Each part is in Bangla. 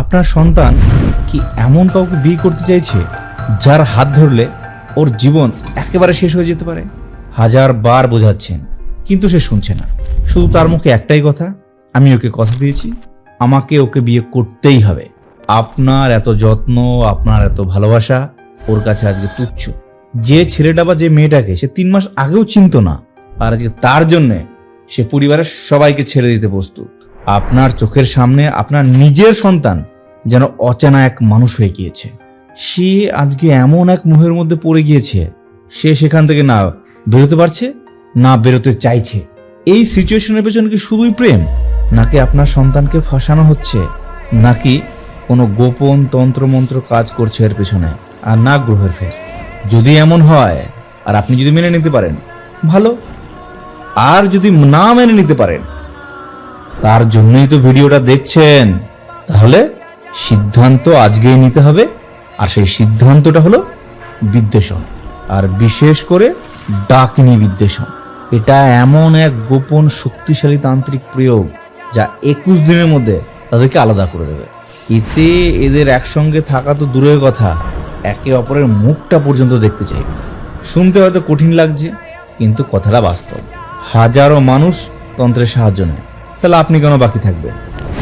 আপনার সন্তান কি এমন কাউকে বিয়ে করতে চাইছে, যার হাত ধরলে ওর জীবন একেবারে শেষ হয়ে যেতে পারে? হাজার বার বোঝাচ্ছেন, কিন্তু সে শুনছে না। শুধু তার মুখে একটাই কথা, আমি ওকে কথা দিয়েছি, আমাকে ওকে বিয়ে করতেই হবে। আপনার এত যত্ন, আপনার এত ভালোবাসা ওর কাছে আজকে তুচ্ছ। যে ছেলেটা বা যে মেয়েটাকে সে তিন মাস আগেও চিনতো না, আর আজকে তার জন্যে সে পরিবারের সবাইকে ছেড়ে দিতে প্রস্তুত। আপনার চোখের সামনে আপনার নিজের সন্তান যেন অচেনা এক মানুষ হয়ে গিয়েছে। সে আজকে এমন এক মোহের মধ্যে পড়ে গিয়েছে, সে সেখান থেকে না বেরোতে পারছে, না বেরোতে চাইছে। এই সিচুয়েশনের পেছনে কি শুধুই প্রেম? নাকি আপনার সন্তানকে ফাঁসানো হচ্ছে? নাকি কোনো গোপন তন্ত্রমন্ত্র কাজ করছে এর পেছনে, আর না গ্রহের ফের? যদি এমন হয়, আর আপনি যদি মেনে নিতে পারেন, ভালো। আর যদি না মেনে নিতে পারেন, তার জন্যই তো ভিডিওটা দেখছেন, তাহলে সিদ্ধান্ত আজকেই নিতে হবে, আর সেই সিদ্ধান্তটা হলো বিদ্বেষণ। আর বিশেষ করে ডাকিনী বিদ্বেষণ। এটা এমন এক গোপন শক্তিশালী তান্ত্রিক প্রয়োগ যা একুশ দিনের মধ্যে তাদেরকে আলাদা করে দেবে। এতে এদের একসঙ্গে থাকা তো দূরের কথা, একে অপরের মুখটা পর্যন্ত দেখতে চাইবে। শুনতে হয়তো কঠিন লাগছে, কিন্তু কথাটা বাস্তব। হাজারো মানুষ তন্ত্রের সাহায্য নেয়। তাহলে আপনি কেন বাকি থাকবেন?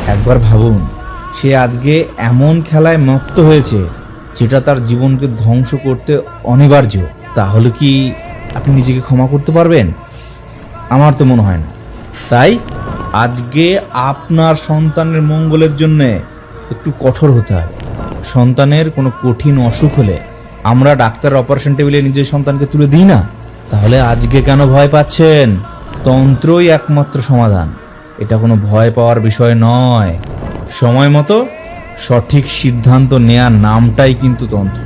একবার ভাবুন সে আজকে এমন খেলায় মত্ত হয়েছে যেটা তার জীবনকে ধ্বংস করতে অনিবার্য। তাহলে কি আপনি নিজেকে ক্ষমা করতে পারবেন? আমার তো মনে হয় না। তাই আজকে আপনার সন্তানের মঙ্গলের জন্য একটু কঠোর হতে হবে সন্তানের কোনো কঠিন অসুখ হলে আমরা ডাক্তার অপারেশন টেবিলে নিজের সন্তানকে তুলে দিই না? তাহলে আজকে কেন ভয় পাচ্ছেন? তন্ত্রই একমাত্র সমাধান। এটা কোনো ভয় পাওয়ার বিষয় নয়। সময় মতো সঠিক সিদ্ধান্ত নেয়ার নামটাই কিন্তু তন্ত্র।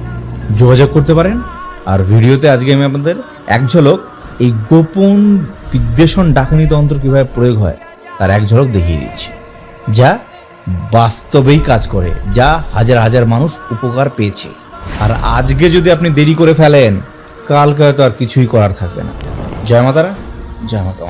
যোগাযোগ করতে পারেন। আর ভিডিওতে আজকে আমি আপনাদের এক ঝলক এই গোপন বিদ্বেষণ ডাকুনি তন্ত্র কীভাবে প্রয়োগ হয় তার এক ঝলক দেখিয়ে দিচ্ছি। যা বাস্তবেই কাজ করে, যা হাজার হাজার মানুষ উপকার পেয়েছে। আর আজকে যদি আপনি দেরি করে ফেলেন, কালকে হয়তো আর কিছুই করার থাকবে না। জয় মাতারা, জয় মাতা